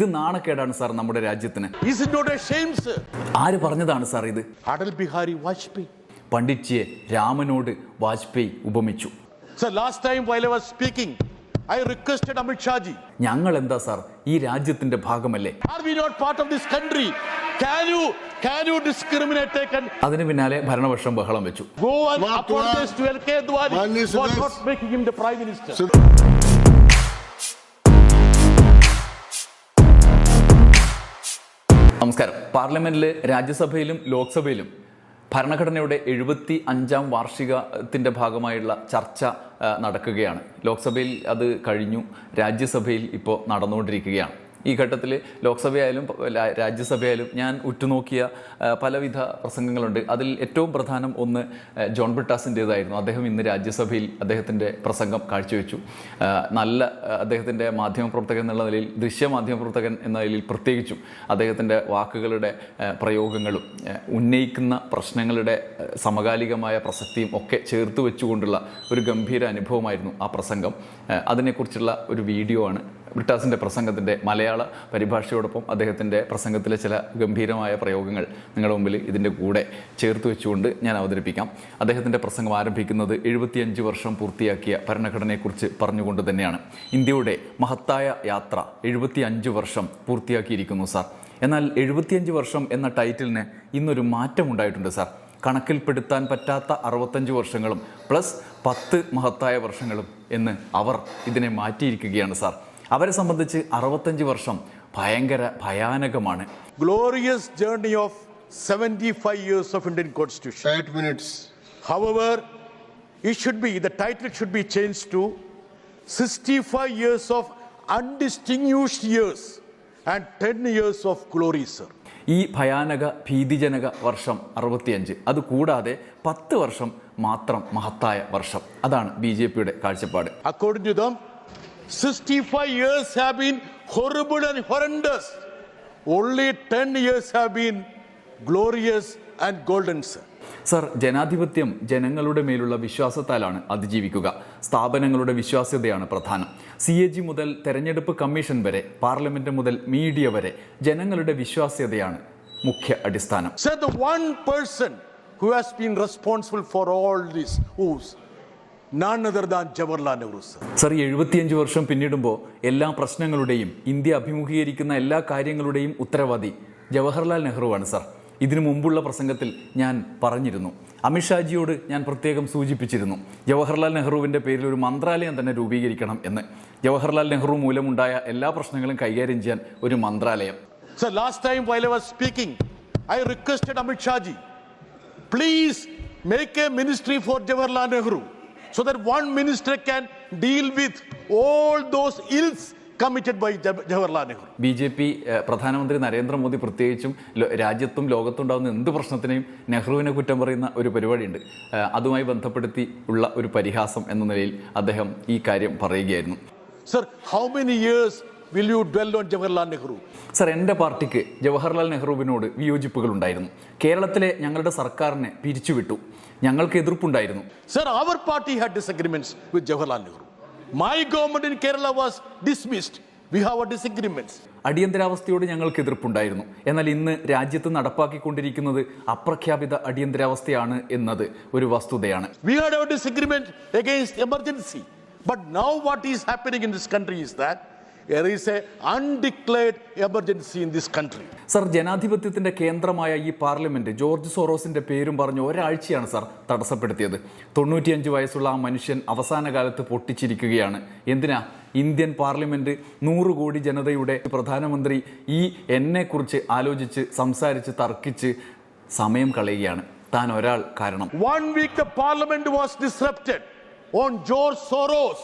ഇത് നാണക്കേടാണ് സാർ നമ്മുടെ രാജ്യത്തിന്. ആര് പറഞ്ഞതാണ് സാർ ഇത്? അടൽ ബിഹാരി വാജ്പേയി പണ്ഡിറ്റിയെ രാമനോട് വാജ്പേയി ഉപമിച്ചു. ഞങ്ങൾ എന്താ സാർ ഈ രാജ്യത്തിന്റെ ഭാഗമല്ലേ? അതിന് പിന്നാലെ ഭരണപക്ഷം ബഹളം വെച്ചു. മിനിസ്റ്റർ നമസ്കാരം. പാർലമെന്റിൽ രാജ്യസഭയിലും ലോക്സഭയിലും ഭരണഘടനയുടെ എഴുപത്തി അഞ്ചാം വാർഷികത്തിന്റെ ഭാഗമായുള്ള ചർച്ച നടക്കുകയാണ്. ലോക്സഭയിൽ അത് കഴിഞ്ഞു. രാജ്യസഭയിൽ ഇപ്പോൾ നടന്നുകൊണ്ടിരിക്കുകയാണ്. ഈ ഘട്ടത്തിൽ ലോക്സഭയായാലും രാജ്യസഭയായാലും ഞാൻ ഉറ്റുനോക്കിയ പലവിധ പ്രസംഗങ്ങളുണ്ട്. അതിൽ ഏറ്റവും പ്രധാനം ഒന്ന് ജോൺ ബ്രിട്ടാസിന്റെതായിരുന്നു അദ്ദേഹം ഇന്ന് രാജ്യസഭയിൽ അദ്ദേഹത്തിന്റെ പ്രസംഗം കാഴ്ചവെച്ചു. നല്ല അദ്ദേഹത്തിന്റെ മാധ്യമപ്രവർത്തകൻ എന്നുള്ള നിലയിൽ ദൃശ്യ മാധ്യമപ്രവർത്തകൻ എന്ന നിലയിൽ പ്രത്യേകിച്ചും അദ്ദേഹത്തിന്റെ വാക്കുകളുടെ പ്രയോഗങ്ങളും ഉന്നയിക്കുന്ന പ്രശ്നങ്ങളുടെ സമകാലികമായ പ്രസക്തിയും ഒക്കെ ചേർത്ത് വെച്ചുകൊണ്ടുള്ള ഒരു ഗംഭീര അനുഭവമായിരുന്നു ആ പ്രസംഗം. അതിനെക്കുറിച്ചുള്ള ഒരു വീഡിയോ ആണ് ബ്രിട്ടാസിന്റെ പ്രസംഗത്തിന്റെ മലയാള പരിഭാഷയോടൊപ്പം അദ്ദേഹത്തിന്റെ പ്രസംഗത്തിലെ ചില ഗംഭീരമായ പ്രയോഗങ്ങൾ നിങ്ങളുടെ മുമ്പിൽ ഇതിന്റെ കൂടെ ചേർത്ത് വെച്ചുകൊണ്ട് ഞാൻ അവതരിപ്പിക്കാം. അദ്ദേഹത്തിന്റെ പ്രസംഗം ആരംഭിക്കുന്നത് എഴുപത്തിയഞ്ച് വർഷം പൂർത്തിയാക്കിയ ഭരണഘടനയെക്കുറിച്ച് പറഞ്ഞുകൊണ്ട് തന്നെയാണ്. ഇന്ത്യയുടെ മഹത്തായ യാത്ര എഴുപത്തിയഞ്ച് വർഷം പൂർത്തിയാക്കിയിരിക്കുന്നു സാർ. എന്നാൽ എഴുപത്തിയഞ്ച് വർഷം എന്ന ടൈറ്റിലിന് ഇന്നൊരു മാറ്റമുണ്ടായിട്ടുണ്ട് സാർ. കണക്കിൽപ്പെടുത്താൻ പറ്റാത്ത അറുപത്തഞ്ച് വർഷങ്ങളും പ്ലസ് പത്ത് മഹത്തായ വർഷങ്ങളും എന്ന് അവർ ഇതിനെ മാറ്റിയിരിക്കുകയാണ് സാർ. അവരെ സംബന്ധിച്ച് അറുപത്തഞ്ച് വർഷം ഭയങ്കര ഭയാനകമാണ്. Glorious journey of seventy five years of Indian Constitution our it should be the title should be change to sixty five years of undistinguished years and ten years of glory sir ഈ ഭയാനക ഭീതിജനക വർഷം അറുപത്തിയഞ്ച് അത് കൂടാതെ പത്ത് വർഷം മാത്രം മഹത്തായ വർഷം. അതാണ് ബി ജെ പിയുടെ കാഴ്ചപ്പാട്. According to them 65 years have been horrible and horrendous. Only 10 years have been glorious and golden, sir. Sir ജനാധിപത്യം ജനങ്ങളുടെ മേലുള്ള വിശ്വാസത്താലാണ് അതിജീവിക്കുക സ്ഥാപനങ്ങളുടെ വിശ്വാസ്യതയാണ് പ്രധാനം സി എ ജി മുതൽ തെരഞ്ഞെടുപ്പ് കമ്മീഷൻ വരെ പാർലമെന്റ് മുതൽ മീഡിയ വരെ ജനങ്ങളുടെ വിശ്വാസ്യതയാണ് മുഖ്യ അടിസ്ഥാനം Than Jawaharlal Nehru, sir. Sir ഈ എഴുപത്തിയഞ്ച് വർഷം പിന്നിടുമ്പോൾ എല്ലാ പ്രശ്നങ്ങളുടെയും ഇന്ത്യ അഭിമുഖീകരിക്കുന്ന എല്ലാ കാര്യങ്ങളുടെയും ഉത്തരവാദി ജവഹർലാൽ നെഹ്റുവാണ് സർ. ഇതിനു മുമ്പുള്ള പ്രസംഗത്തിൽ ഞാൻ പറഞ്ഞിരുന്നു. അമിത്ഷാജിയോട് ഞാൻ പ്രത്യേകം സൂചിപ്പിച്ചിരുന്നു ജവഹർലാൽ നെഹ്റുവിന്റെ പേരിൽ ഒരു മന്ത്രാലയം തന്നെ രൂപീകരിക്കണം എന്ന്. ജവഹർലാൽ നെഹ്റു മൂലമുണ്ടായ എല്ലാ പ്രശ്നങ്ങളും കൈകാര്യം ചെയ്യാൻ ഒരു മന്ത്രാലയം. Sir last time while was speaking I requested Amit Shah ji please make a please make a ministry for Jawaharlal Nehru. So that one minister can deal with all those ills committed by Jawaharlal Nehru B J P പ്രധാനമന്ത്രി നരേന്ദ്രമോദി പ്രത്യേകിച്ചും രാജ്യത്തും ലോകത്തുണ്ടാകുന്ന എന്ത് പ്രശ്നത്തിനെയും നെഹ്റുവിനെ കുറ്റം പറയുന്ന ഒരു പരിപാടിയുണ്ട്. അതുമായി ബന്ധപ്പെടുത്തി ഉള്ള ഒരു പരിഹാസം എന്ന നിലയിൽ അദ്ദേഹം ഈ കാര്യം പറയുകയായിരുന്നു. Sir how many years will you dwell on Jawaharlal Nehru? Sir എന്റെ പാർട്ടിക്ക് ജവഹർലാൽ നെഹ്റുവിനോട് വിയോജിപ്പുകൾ ഉണ്ടായിരുന്നു കേരളത്തിലെ ഞങ്ങളുടെ സർക്കാരിനെ പിരിച്ചുവിട്ടു ഞങ്ങൾക്ക് എതിർപ്പുണ്ടായിരുന്നു Sir, our party had disagreements with Jawaharlal Nehru. My government in Kerala was dismissed. We have our disagreements. അടിയന്തരാവസ്ഥയോട് ഞങ്ങൾക്ക് എതിർപ്പുണ്ടായിരുന്നു എന്നാൽ ഇന്ന് രാജ്യത്ത് നടപ്പാക്കിക്കൊണ്ടിരിക്കുന്നത് അപ്രഖ്യാപിത അടിയന്തരാവസ്ഥയാണ് എന്നത് ഒരു വസ്തുതയാണ് We had our disagreement against emergency. But now what is happening in this country is that there is a undeclared emergency in this country. Sir ജനാധിപത്യത്തിന്റെ കേന്ദ്രമായ ഈ പാർലമെന്റ് ജോർജ് സോറോസിന്റെ പേരും പറഞ്ഞ് ഒരാഴ്ചയാണ് സർ തടസ്സപ്പെടുത്തിയത്. തൊണ്ണൂറ്റിയഞ്ച് വയസ്സുള്ള ആ മനുഷ്യൻ അവസാന കാലത്ത് പൊട്ടിച്ചിരിക്കുകയാണ്. എന്തിനാ? ഇന്ത്യൻ പാർലമെന്റ് നൂറ് കോടി ജനതയുടെ പ്രധാനമന്ത്രി ഈ എന്നെക്കുറിച്ച് ആലോചിച്ച് സംസാരിച്ച് തർക്കിച്ച് സമയം കളയുകയാണ്. താൻ ഒരാൾ കാരണം. Disrupted on George Soros.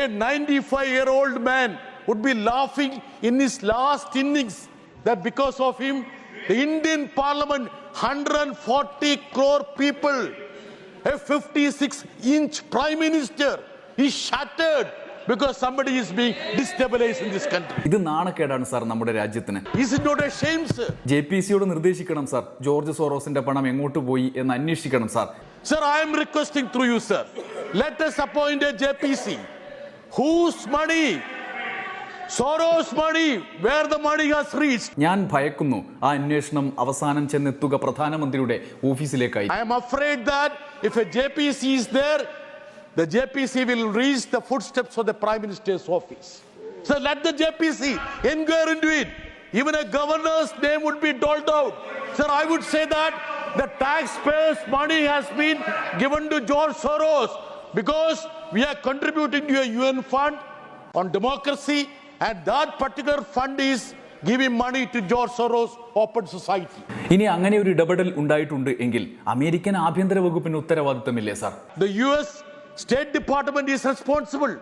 A 95 year old man. Would be laughing in his last innings that because of him, the Indian parliament, 140 crore people, a 56 inch prime minister is shattered because somebody is being destabilized in this country. ഇത് നാണക്കേടാണ് sir നമ്മുടെ രാജ്യത്തിന്? J P സിയോട് നിർദ്ദേശിക്കണം sir George സോറോസിന്റെ പണം എങ്ങോട്ട് പോയി എന്ന് അന്വേഷിക്കണം sir Sir, I am requesting through you, sir. Let us appoint a JPC whose money Soros money, where the money has reached. ഞാൻ ഭയക്കുന്നു ആ അന്വേഷണം അവസാനം ചെന്നെത്തുക പ്രധാനമന്ത്രിയുടെ ഓഫീസിലേക്കായി I am afraid that if a JPC is there, the JPC will reach the footsteps of the Prime Minister's office. So let the JPC inquire into it. Even a governor's name would be doled out. Sir, I would say that the taxpayers' money has been given to George Soros because we are contributing to a UN fund on democracy, and that particular fund is giving money to George Soros Open Society. ഇനി അങ്ങനെ ഒരു ഇടപെടൽ ഉണ്ടായിട്ടുണ്ട് എങ്കിൽ American ആഭ്യന്തര വകുപ്പിന് ഉത്തരവാദിത്തമില്ലേ sir The US State Department is responsible.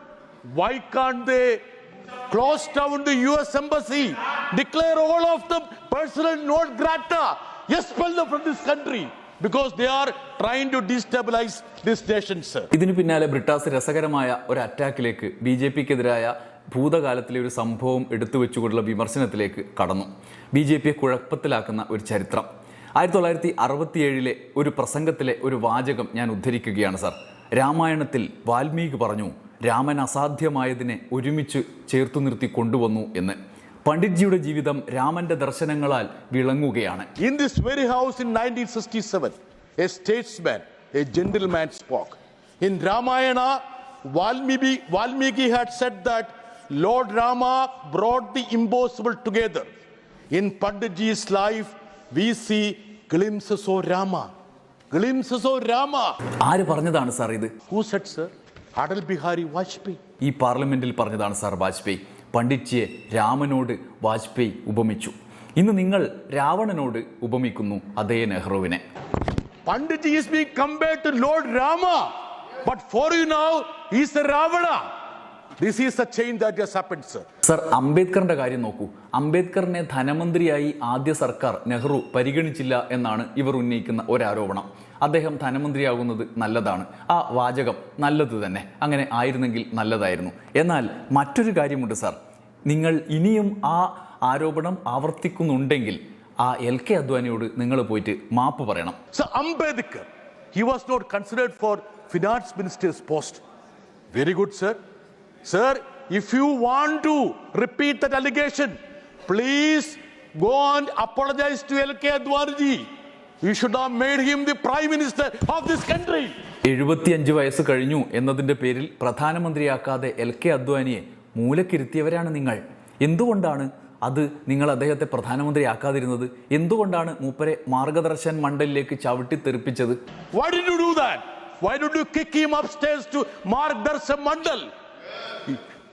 Why can't they close down the US embassy, declare all of them personal non grata, expel them from this country? Because they are trying to destabilize this nation, sir. ഇതിനു പിന്നാലെ ബ്രിട്ടാസ് രസകരമായ ഒരു അറ്റാക്കിലേക്ക് B J പിക്കെതിരായ ഭൂതകാലത്തിലെ ഒരു സംഭവം എടുത്തു വെച്ചുകൊണ്ടുള്ള വിമർശനത്തിലേക്ക് കടന്നു. B J പിയെ കുഴപ്പത്തിലാക്കുന്ന ഒരു ചരിത്രം. ആയിരത്തി തൊള്ളായിരത്തി അറുപത്തിയേഴിലെ ഒരു പ്രസംഗത്തിലെ ഒരു വാചകം ഞാൻ ഉദ്ധരിക്കുകയാണ് സാർ. രാമായണത്തിൽ വാൽമീകി പറഞ്ഞു രാമൻ അസാധ്യമായതിനെ ഒരുമിച്ച് ചേർത്തു നിർത്തി കൊണ്ടുവന്നു എന്ന്. പണ്ഡിറ്റ്ജിയുടെ ജീവിതം രാമന്റെ ദർശനങ്ങളാൽ വിളങ്ങുകയാണ്. In this very house in 1967, a statesman a gentleman spoke in Ramayana Valmiki Valmiki had set that Lord Rama brought the impossible together. In Panditji's life, we see glimpses of Rama. Glimpses of Rama. ആര് പറഞ്ഞതാണ് sir ഇത് Who said, sir? Adal Bihari Vajpayee. ഈ പാർലമെന്റിൽ പറഞ്ഞതാണ് sir Vajpayee പണ്ഡിറ്റ്ജിയെ രാമനോട് വാജ്പേയി ഉപമിച്ചു ഇന്ന് നിങ്ങൾ രാവണനോട് ഉപമിക്കുന്നു അതേ നെഹ്റുവിനെ Panditji is being compared to Lord Rama. But for you now, he's a Ravana. This is the change that has happened, sir. Sir അംബേദ്കറിന്റെ കാര്യം നോക്കൂ. അംബേദ്കറിനെ ധനമന്ത്രിയായി ആദ്യ സർക്കാർ നെഹ്റു പരിഗണിച്ചില്ല എന്നാണ് ഇവർ ഉന്നയിക്കുന്ന ഒരാരോപണം. അദ്ദേഹം ധനമന്ത്രിയാകുന്നത് നല്ലതാണ്. ആ വാചകം നല്ലത് തന്നെ. അങ്ങനെ ആയിരുന്നെങ്കിൽ നല്ലതായിരുന്നു. എന്നാൽ മറ്റൊരു കാര്യമുണ്ട് സാർ നിങ്ങൾ ഇനിയും ആ ആരോപണം ആവർത്തിക്കുന്നുണ്ടെങ്കിൽ ആ എൽ കെ അദ്വാനിയോട് നിങ്ങൾ പോയിട്ട് മാപ്പ് പറയണം. Ambedkar he was not considered for finance minister's post very good good, sir if you want to repeat that allegation please go and apologise to L K Advani ji you should have made him the prime minister of this country എഴുപത്തിയഞ്ച് വയസ്സ് കഴിഞ്ഞു എന്നതിന്റെ പേരിൽ പ്രധാനമന്ത്രിയാക്കാതെ L K അദ്വാനിയെ മൂലക്കിരുത്തിയവരാണ് നിങ്ങൾ. എന്തുകൊണ്ടാണ് അത് നിങ്ങൾ അദ്ദേഹത്തെ പ്രധാനമന്ത്രിയാക്കാതിരുന്നത്? എന്തുകൊണ്ടാണ് മൂപ്പരെ മാർഗദർശൻ മണ്ഡലിലേക്ക് ചവിട്ടി തെറിപ്പിച്ചത്? Why did you do that? Why did you kick him upstairs to Mark Darsha Mandal?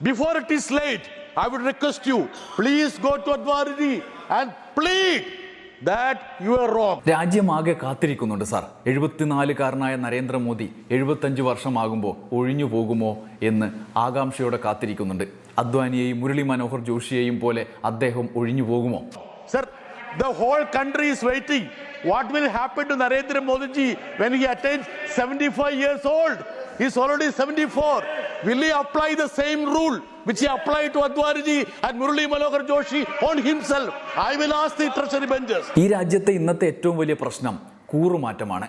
Before it is late, I would request you, please go to Advarji and plead that you are wrong. രാജ്യമാകെ കാത്തിരിക്കുന്നുണ്ട് sir എഴുപത്തിനാലുകാരനായ Narendra Modi എഴുപത്തഞ്ച് വർഷമാകുമ്പോൾ ഒഴിഞ്ഞു പോകുമോ എന്ന് ആകാംക്ഷയോടെ കാത്തിരിക്കുന്നുണ്ട് അദ്വാനിയെയും മുരളി മനോഹർ ജോഷിയെയും പോലെ അദ്ദേഹം ഒഴിഞ്ഞു പോകുമോ Sir, the whole country is waiting. What will happen to Narendra Modi ji when he attains 75 years old? He's already 74. Will he apply the same rule which he applied to Advani ji and Murali Manohar Joshi on himself? I will ask the treasury benches. ഈ രാജ്യത്തെ ഇന്നത്തെ ഏറ്റവും വലിയ പ്രശ്നം കൂറുമാറ്റമാണ്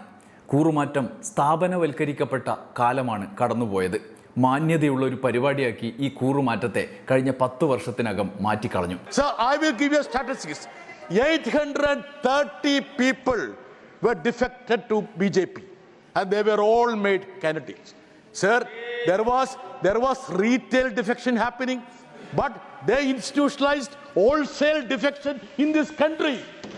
കൂറുമാറ്റം സ്ഥാപനവൽക്കരിക്കപ്പെട്ട കാലമാണ് കടന്നുപോയത് മാന്യതയുള്ള ഒരു പരിപാടിയാക്കി ഈ കൂറുമാറ്റത്തെ കഴിഞ്ഞ പത്ത് വർഷത്തിനകം മാറ്റിക്കളഞ്ഞു Sir, I will give you statistics. 830 people were defected to BJP and they were all made candidates. Sir, there was there was retail defection happening, but they institutionalized wholesale defection in this country.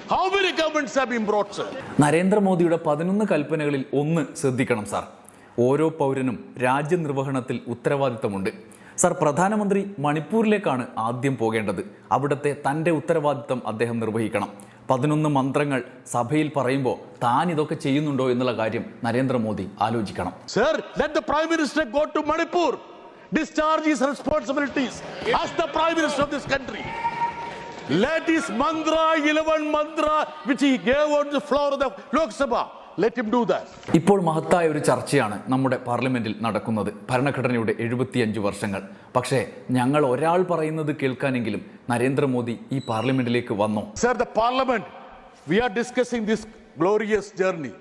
How many governments have been brought, sir? നരേന്ദ്രമോദിയുടെ പതിനൊന്ന് കൽപ്പനകളിൽ ഒന്ന് ശ്രദ്ധിക്കണം sir ഓരോ പൗരനും രാജ്യനിർവഹണത്തിൽ ഉത്തരവാദിത്തമുണ്ട് sir പ്രധാനമന്ത്രി മണിപ്പൂരിലേക്കാണ് ആദ്യം പോകേണ്ടത് അവിടുത്തെ തന്റെ ഉത്തരവാദിത്തം അദ്ദേഹം നിർവഹിക്കണം പതിനൊന്ന് മന്ത്രങ്ങൾ സഭയിൽ പറയുമ്പോൾ താൻ ഇതൊക്കെ ചെയ്യുന്നുണ്ടോ എന്നുള്ള കാര്യം നരേന്ദ്രമോദി ആലോചിക്കണം sir let the Prime Minister go to Manipur, discharge his responsibilities as the Prime Minister of this country. Let his mantra, 11 mantra, which he gave on the floor of the Lok Sabha, ഇപ്പോൾ മഹത്തായ ഒരു ചർച്ചയാണ് നമ്മുടെ പാർലമെന്റിൽ നടക്കുന്നത്. ഭരണഘടനയുടെ എഴുപത്തിയഞ്ച് വർഷങ്ങൾ. പക്ഷേ ഞങ്ങൾ ഒരാൾ പറയുന്നത് കേൾക്കാനെങ്കിലും നരേന്ദ്രമോദി ഈ പാർലമെന്റിലേക്ക് വന്നു? Sir, the Parliament, we are discussing this glorious journey.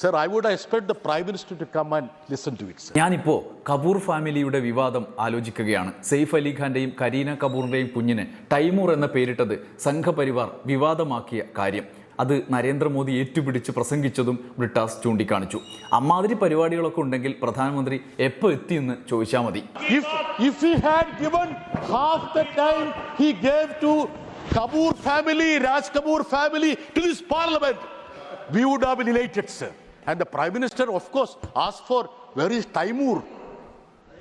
Sir, I would expect the Prime Minister to come and listen to it, sir. ഞാനിപ്പോ കപൂർ ഫാമിലിയുടെ വിവാദം ആലോചിക്കുകയാണ്. സെയ്ഫ് അലി ഖാന്റെയും കരീന കപൂറിന്റെയും കുഞ്ഞിന് ടൈമൂർ എന്ന പേരിട്ടത് സംഘപരിവാർ വിവാദമാക്കിയ കാര്യം. അത് നരേന്ദ്രമോദി ഏറ്റുപിടിച്ച് പ്രസംഗിച്ചതും ബ്രിട്ടാസ് ചൂണ്ടിക്കാണിച്ചു. അമ്മാതിരി പരിപാടികളൊക്കെ ഉണ്ടെങ്കിൽ പ്രധാനമന്ത്രി എപ്പോ എത്തി എന്ന് ചോദിച്ചാൽ മതി Kapoor family Raj Kapoor family to this parliament we would have elated sir and the prime minister of course ask for very Taimur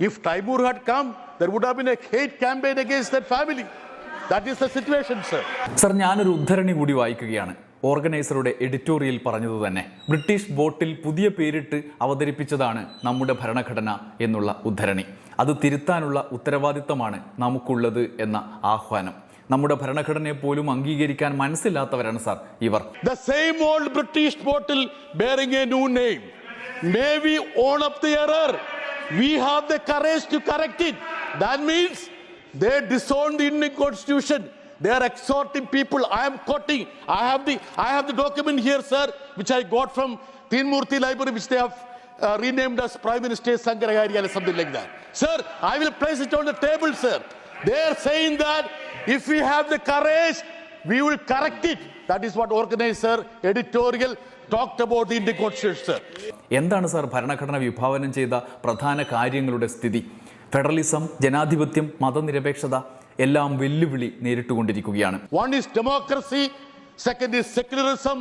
if Taimur had come there would have been a hate campaign against the family that is the situation sir sir ഞാനൊരു ഉദ്ധരണി കൂടി വായിക്കുകയാണ്. ഓർഗനൈസറുടെ editorial പറഞ്ഞത് തന്നെ. British ബോട്ടിൽ പുതിയ പേരിട്ട് അവതരിപ്പിച്ചതാണ് നമ്മുടെ ഭരണഘടന എന്നുള്ള ഉദ്ധരണി. അത് തിരുത്താനുള്ള ഉത്തരവാദിത്തമാണ് നമുക്കുള്ളത് എന്ന ആഹ്വാനം. നമ്മുടെ ഭരണഘടനയെ പോലും അംഗീകരിക്കാൻ മനസ്സില്ലാത്തവരാണ് സാർ ഇവർ. The same old British bottle bearing a new name may we own up the error we have the courage to correct it that means they disown the in constitution. They are exhorting people. I am quoting. I have the I have the document here, sir, which I got from Tinmurti Library, which they have uh, renamed as Prime Minister Sankaragari or something like that. Sir, I will place it on the table, sir. They are saying that if we have the courage, we will correct it. That is what organizer editorial the Indian Constitution, sir. എന്താണ് sir ഭരണഘടന വിഭാവനം ചെയ്ത പ്രധാന കാര്യങ്ങളുടെ സ്ഥിതി federalism ജനാധിപത്യം മതനിരപേക്ഷത എല്ലാം വെല്ലുവിളി നേരിട്ടുകൊണ്ടിരിക്കുകയാണ്. One is democracy second is secularism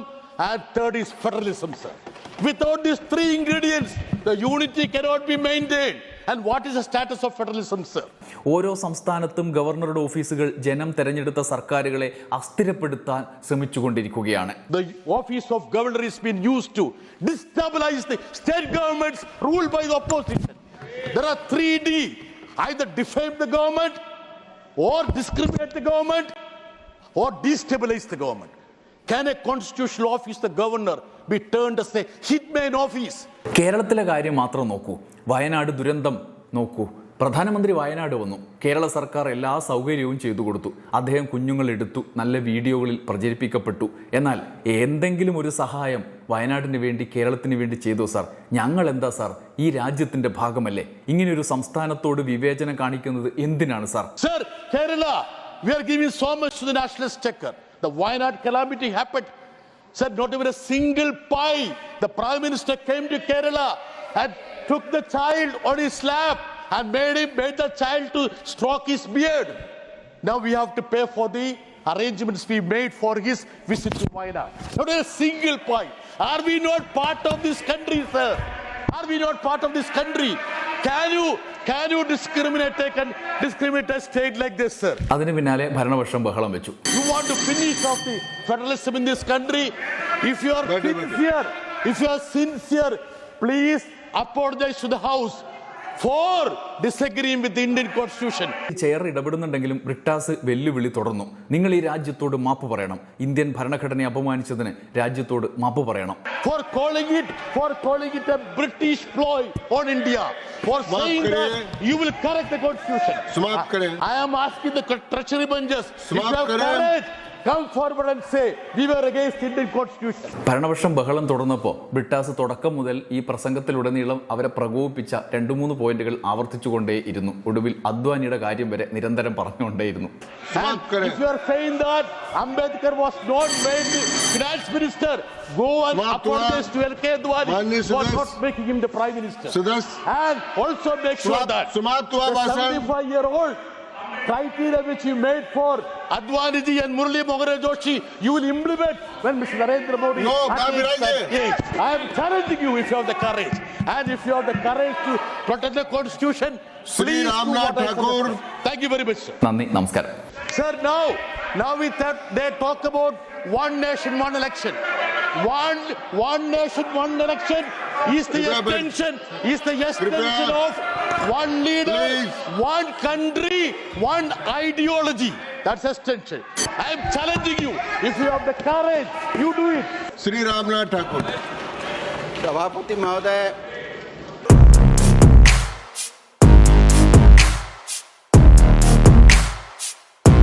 and third is federalism sir without this three ingredients the unity cannot be maintain and what is the status of federalism sir ഓരോ സംസ്ഥാനത്തും ഗവർണറുടെ ഓഫീസുകൾ ജനം തെരഞ്ഞെടുത്ത സർക്കാരുകളെ അസ്ഥിരപ്പെടുത്താൻ ശ്രമിച്ചുകൊണ്ടിരിക്കുകയാണ്. The office of governor is been use to destabilise the state government rule by the opposition there are three D I the government or discriminate the government, or destabilize the government. Can a constitutional office, the governor, be turned as a hitman office? കേരളത്തിലെ കാര്യം മാത്രം നോക്കൂ. വയനാട് ദുരന്തം നോക്കൂ. പ്രധാനമന്ത്രി വയനാട് വന്നു. കേരള സർക്കാർ എല്ലാ സൗകര്യവും ചെയ്തു കൊടുത്തു. അദ്ദേഹം കുഞ്ഞുങ്ങൾ എടുത്തു. നല്ല വീഡിയോകളിൽ പ്രചരിപ്പിക്കപ്പെട്ടു. എന്നാൽ എന്തെങ്കിലും ഒരു സഹായം വയനാടിന് വേണ്ടി കേരളത്തിന് വേണ്ടി ചെയ്തു സാർ? ഞങ്ങൾ എന്താ സാർ? ഈ രാജ്യത്തിന്റെ ഭാഗമല്ലേ? ഇങ്ങനെയൊരു സംസ്ഥാനത്തോട് വിവേചനം കാണിക്കുന്നത് എന്തിനാണ് sir? Sir, Kerala, we are giving so much to the nationalist checker. The Wayanad calamity happened. Said not even a single pie. The Prime Minister came to Kerala and took the child on his lap and made him made the child to stroke his beard. Now we have to pay for the arrangements we made for his visit to Wayanad. Not a single pie. Are we not part of this country, sir? Are we not part of this country? Can you can you discriminate a discriminate a state like this, sir? അതിന് പിന്നാലെ ഭരണപക്ഷം ബഹളം വെച്ചു You want to finish off the federalism in this country? If you are sincere, if you are sincere, please apologize to the House for disagreeing with Indian Constitution chair ഇടപെടുന്നുണ്ടെങ്കിലും Brittas വെല്ലുവിളി തുടർന്നു. നിങ്ങൾ ഈ രാജ്യത്തോട് മാപ്പ് പറയണം. ഇന്ത്യൻ ഭരണഘടനയെ അപമാനിച്ചതിന് രാജ്യത്തോട് മാപ്പ് പറയണം. For calling it for calling it a British ploy on India for saying that you will correct the constitution smart Kare I am asking the treasury benches smart Kare come forward and say, we were against Indian constitution. ഭരണപക്ഷം ബഹളം തുടർന്നപ്പോൾ ബ്രിട്ടാസ് തുടക്കം മുതൽ ഈ പ്രസംഗത്തിലുടനീളം അവരെ പ്രകോപിപ്പിച്ച രണ്ടു മൂന്ന് പോയിന്റുകൾ ആവർത്തിച്ചുകൊണ്ടേയിരുന്നു ഒടുവിൽ അദ്വാനിയുടെ കാര്യം വരെ നിരന്തരം പറഞ്ഞുകൊണ്ടേയിരുന്നു And if you are saying that Ambedkar was not made the finance minister, go and Mark apologize to LK Adwani Manli for Sudas. not making him the prime minister. Sudas. And also make sure Sumat- that Sumat Tuwa the Basan. 75 year old criteria which you made for Advani ji and Murli Mogaran Joshi, you will implement when Mr. Narendra Modi. No, I am challenging you if you have the courage. And if you have the courage to protect the constitution, please. Thank you very much, sir. Nandi, namaskar. Sir, now, now we that they talk about one nation, one election. One, one nation, one election is the extension, is the extension of one leader, Please. one country, one ideology. That's extension. I am challenging you. If you have the courage, you do it. Shri Ramnath Thakur सभापति महोदय